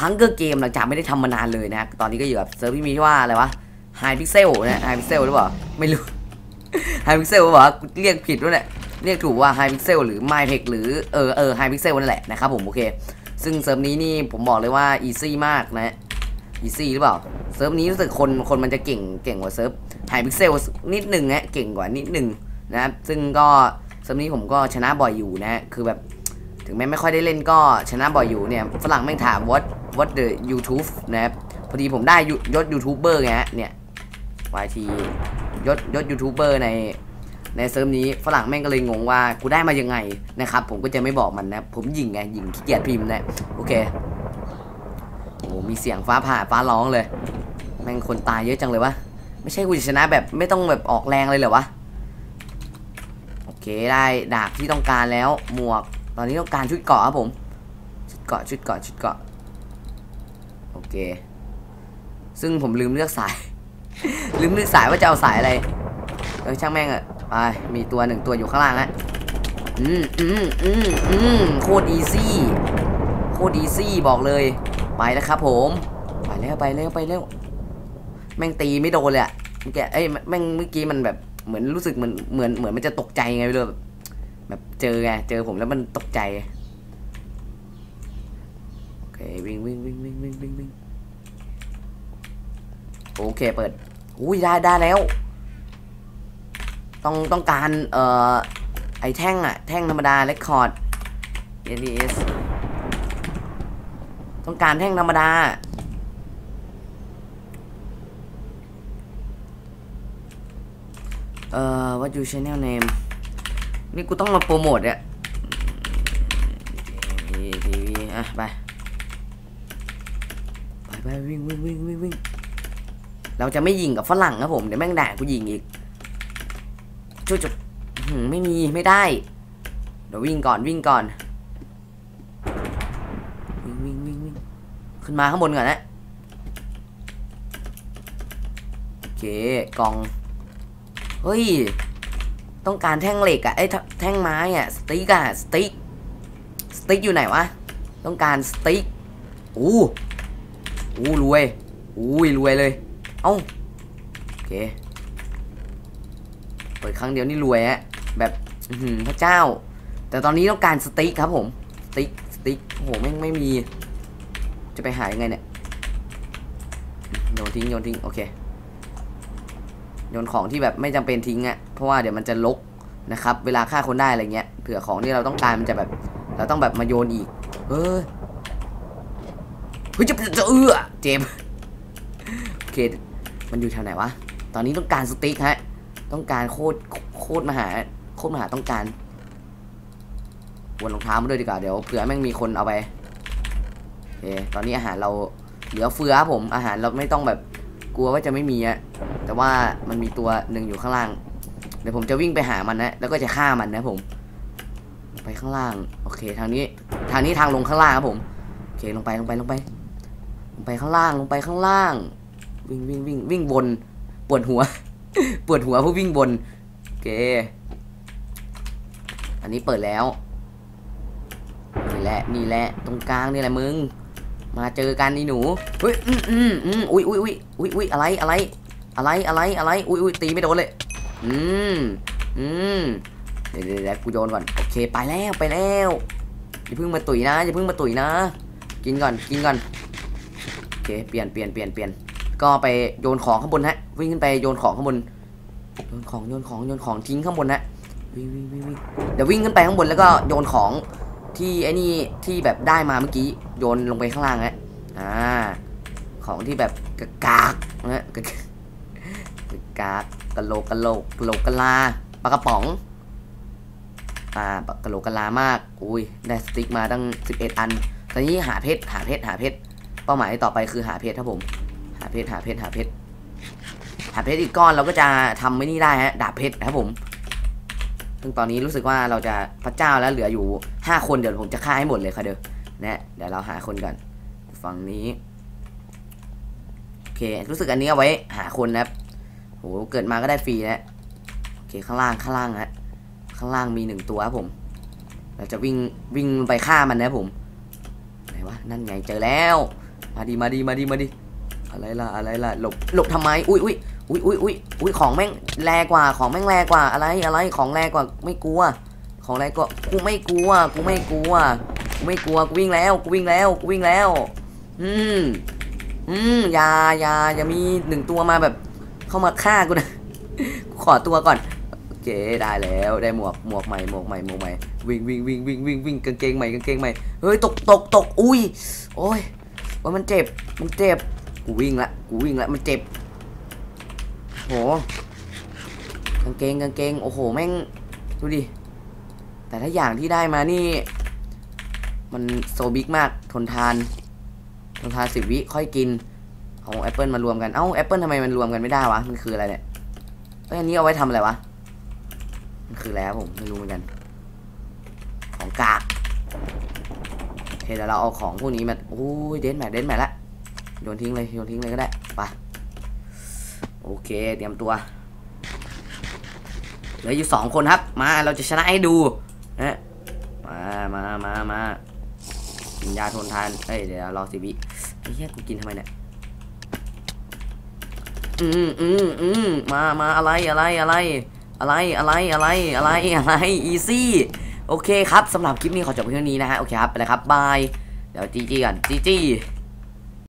ฮังเกอร์เกมหลังจากไม่ได้ทำมานานเลยนะ ตอนนี้ก็อยู่กับเซิร์ฟที่มีชื่อว่าอะไรวะไฮพิกเซลนะไฮพิกเซลหรือเปล่า ไม่รู้ไฮพิกเซลบอกว่าเรียกผิดด้วยแหละเรียกถูกว่าไฮพิกเซลหรือไมเพกหรือเออเออไฮพิกเซลนั่นแหละนะครับผมโอเค ซึ่งเซิร์ฟนี้นี่ผมบอกเลยว่าอีซี่มากนะอีซี่หรือเปล่า เซิร์ฟนี้รู้สึกคนคนมันจะเก่งเก่งกว่าเซิร์ฟไฮพิกเซลนิดหนึ่งนะเก่งกว่านิดหนึ่งนะครับซึ่งก็เซิร์ฟนี้ผมก็ชนะบ่อยอยู่นะคือแบบถึงแม้ไม่ค่อยได้เล่นก็ชนะบ่อยอยู่เนี่ยฝรั่งแม่งถาม what what the YouTube นะครับพอดีผมได้ยศยูทูบเบอร์ไงฮะเนี่ย YT ยศยศยูทูบเบอร์ในในเซิร์ฟนี้ฝรั่งแม่งก็เลยงงว่ากูได้มายังไงนะครับ ผมก็จะไม่บอกมันนะ ผมยิงไงยิงขี้เกียจพิมพ์นะโอเคโอ้มีเสียงฟ้าผ่าฟ้าร้องเลย แม่งคนตายเยอะจังเลยวะไม่ใช่กูชนะแบบไม่ต้องแบบออกแรงเลยเหรอวะโอเคได้ดาบที่ต้องการแล้วหมวก ตอนนี้ต้องการชุดเกาะครับผม ชุดเกาะชุดเกาะชุดเกาะ เค ซึ่งผมลืมเลือกสาย ลืมเลือกสายว่าจะเอาสายอะไร เออช่างแม่งอะไปมีตัวหนึ่งตัวอยู่ข้างล่างฮะอืมอืมอืมอืมโคตรอีซี่โคตรอีซี่บอกเลย ไปแล้วครับ ผม ไปแล้วไปแล้วไปแล้ว แม่งตีไม่โดนเลยอะเมื่อกี้เอ้ยแม่งเมื่อกี้มันแบบเหมือนรู้สึกเหมือนเหมือนเหมือนมันจะตกใจไงไม่รู้แบบแบบเจอไงเจอผมแล้วมันตกใจโอเควิ่งวิ่งวิ่งวิ่งวิ่งวิ่งวิ่ง โอเคเปิดอุ้ยได้ได้แล้ว ต้องต้องการเอ่อไอแท่งอะแท่งธรรมดาเรคคอร์ด ADS ต้องการแท่งธรรมดา เอ่อ what you channel name นี่กูต้องมาโปรโมทเนี่ยทีวีอะ ไป ไปไปวิ่งวิ่งวิ่งวิ่งวิ่ง เราจะไม่ยิงกับฝรั่งครับผมเดี๋ยวแม่งด่ากูยิงอีกจุดจุดไม่มีไม่ได้ เดี๋ยววิ่งก่อนวิ่งก่อนวิ่งวิ่งวิ่งวิ่งขึ้นมาข้างบนก่อนนะโอเคกล่องเฮ้ยต้องการแท่งเหล็กอะไอ้แท่งไม้อะสติ๊กอะสติ๊กสติ๊กอยู่ไหนวะต้องการสติ๊กอู้อู้รวยอุ้ยรวยเลย เอ้าโอเคเปิดครั้งเดียวนี่รวยฮะแบบหือพระเจ้า แต่ตอนนี้ต้องการสติ๊กครับผมสติ๊กสติ๊กโอ้โหไม่ไม่มี จะไปหายังไงเนี่ยโยนทิ้งโยนทิ้งโอเคโยนของที่แบบไม่จำเป็นทิ้งอะเพราะว่าเดี๋ยวมันจะลกนะครับ เวลาฆ่าคนได้อะไรเงี้ยเผื่อของที่เราต้องการมันจะแบบ เราต้องแบบมาโยนอีก เออเฮ้ยจะจะเอือเจมส์โอเค มันอยู่แถวไหนวะ ตอนนี้ต้องการสติ๊กฮะ ต้องการโคตรโคตรมหาโคตรมหาต้องการวนรองเท้ามาด้วยดีกว่าเดี๋ยวเผื่อแม่งมีคนเอาไปโอเคตอนนี้อาหารเราเหลือเฟือผม อาหารเราไม่ต้องแบบกลัวว่าจะไม่มีอะแต่ว่ามันมีตัวหนึ่งอยู่ข้างล่าง เดี๋ยวผมจะวิ่งไปหามันนะ แล้วก็จะฆ่ามันนะผม ไปข้างล่าง โอเค ทางนี้ ทางนี้ทางลงข้างล่างครับผม โอเค ลงไป ลงไป ลงไป ลงไปข้างล่าง ลงไปข้างล่าง วิ่งวิ่งวิ่งวิ่งบนปวดหัว ปวดหัวเพราะวิ่งบนโอเค อันนี้เปิดแล้วนี่แหละนี่แหละตรงกลางนี่แหละมึง มาเจอกันนี่หนูเฮ้ยอืมอืมอืมอุ้ยอุ้ยอุ้ยอุ้ยอุ้ยอะไรอะไร อะไรอะไรอะไรอุ้ยอุ้ยตีไม่โดนเลย อืมอืมเดี๋ยวเดี๋ยวเดี๋ยวกูโยนก่อนโอเคไปแล้วไปแล้วอย่าเพิ่งมาตุ๋ยนะอย่าเพิ่งมาตุ๋ยนะ กินก่อนกินก่อนโอเคเปลี่ยนเปลี่ยนเปลี่ยนเปลี่ยน ก็ไปโยนของข้างบนฮะ วิ่งขึ้นไปโยนของข้างบน โยนของโยนของโยนของทิ้งข้างบนฮะวิ่งวิ่งวิ่งวิ่งเดี๋ยววิ่งขึ้นไปข้างบนแล้วก็โยนของที่ไอ้นี่ที่แบบได้มาเมื่อกี้โยนลงไปข้างล่างฮะอ่า ของที่แบบกะกากนะกะกะกากกะโลกกะโลกกะโลกกะลาปลากระป๋องอ่ากะโลกกะลามาก อุ้ยได้สติ๊กมาตั้ง 11 อัน ตอนนี้หาเพชรหาเพชรหาเพชรเป้าหมายต่อไปคือหาเพชรครับผม เพชรหาเพชรหาเพชรหาเพชรอีกก้อนเราก็จะทำไม่นี่ได้ฮะดาบเพชรครับผม ซึ่งตอนนี้รู้สึกว่าเราจะพระเจ้าแล้วเหลืออยู่ 5 คนเดี๋ยวผมจะฆ่าให้หมดเลยค่ะเดี๋ยวนะเดี๋ยวเราหาคนก่อนฝั่งนี้โอเค รู้สึกอันนี้เอาไว้หาคนนะครับโหเกิดมาก็ได้ฟรีนะโอเคข้างล่างข้างล่างฮะข้างล่างมีหนึ่งตัวครับผม เราจะวิ่งวิ่งไปฆ่ามันนะผมไหนวะนั่นไงเจอแล้ว มาดีมาดีมาดีมาดี อะไรล่ะอะไรล่ะหลบหลบทำไมอุ้ยอุ้ยอุ้ยอุ้ยอุ้ยอุ้ยของแม่งแรงกว่าของแม่งแรงกว่าอะไรอะไรของแรงกว่าไม่กลัว ของแรงกว่ากูไม่กลัวกูไม่กลัวกูไม่กลัวกูวิ่งแล้วกูวิ่งแล้วกูวิ่งแล้ว อืมอืมอย่าอย่าอย่ามีหนึ่งตัวมาแบบ เข้ามาฆ่ากูนะกูขอตัวก่อนโอเคได้แล้วได้หมวกหมวกใหม่หมวกใหม่หมวกใหม่วิ่งวิ่งวิ่งวิ่งวิ่งวิ่งกางเกงใหม่กางเกงใหม่เฮ้ยตกตกตกอุ้ยโอ้ยโอ้ยมันเจ็บมันเจ็บ กูวิ่งละ กูวิ่งละ มันเจ็บ โห กางเกงกางเกง โอ้โห แม่ง ดูดิ แต่ถ้าอย่างที่ได้มานี่ มันโซบิ๊กมาก ทนทาน ทนทานสิบวิ ค่อยกิน เอาแอปเปิลมารวมกัน เอ้าแอปเปิลทำไมมันรวมกันไม่ได้วะ มันคืออะไรเนี่ยเอ้ยอันนี้เอาไว้ทำอะไรวะ มันคือแล้วผมไม่รู้เหมือนกัน ของกากโอเคเดี๋ยวเราเอาของพวกนี้มาโอ้ยเดนแมทเดนแมทละ โยนทิ้งเลยโยนทิ้งเลยก็ได้ไปโอเคเตรียมตัวเหลืออยู่สองคนครับ มาเราจะชนะให้ดูนะมามามามากินยาทนทานเอ้ยเดี๋ยวรอสิบิไอ้เหี้ยกูกินทำไมเนี่ยอืมอืมอืมมามาอะไรอะไรอะไรอะไรอะไรอะไรอะไรอะไรอีซี่โอเคครับสำหรับคลิปนี้ขอจบเพียงเท่านี้นะฮะโอเคครับไปเลยครับบายเดี๋ยวจีจีก่อนจีจี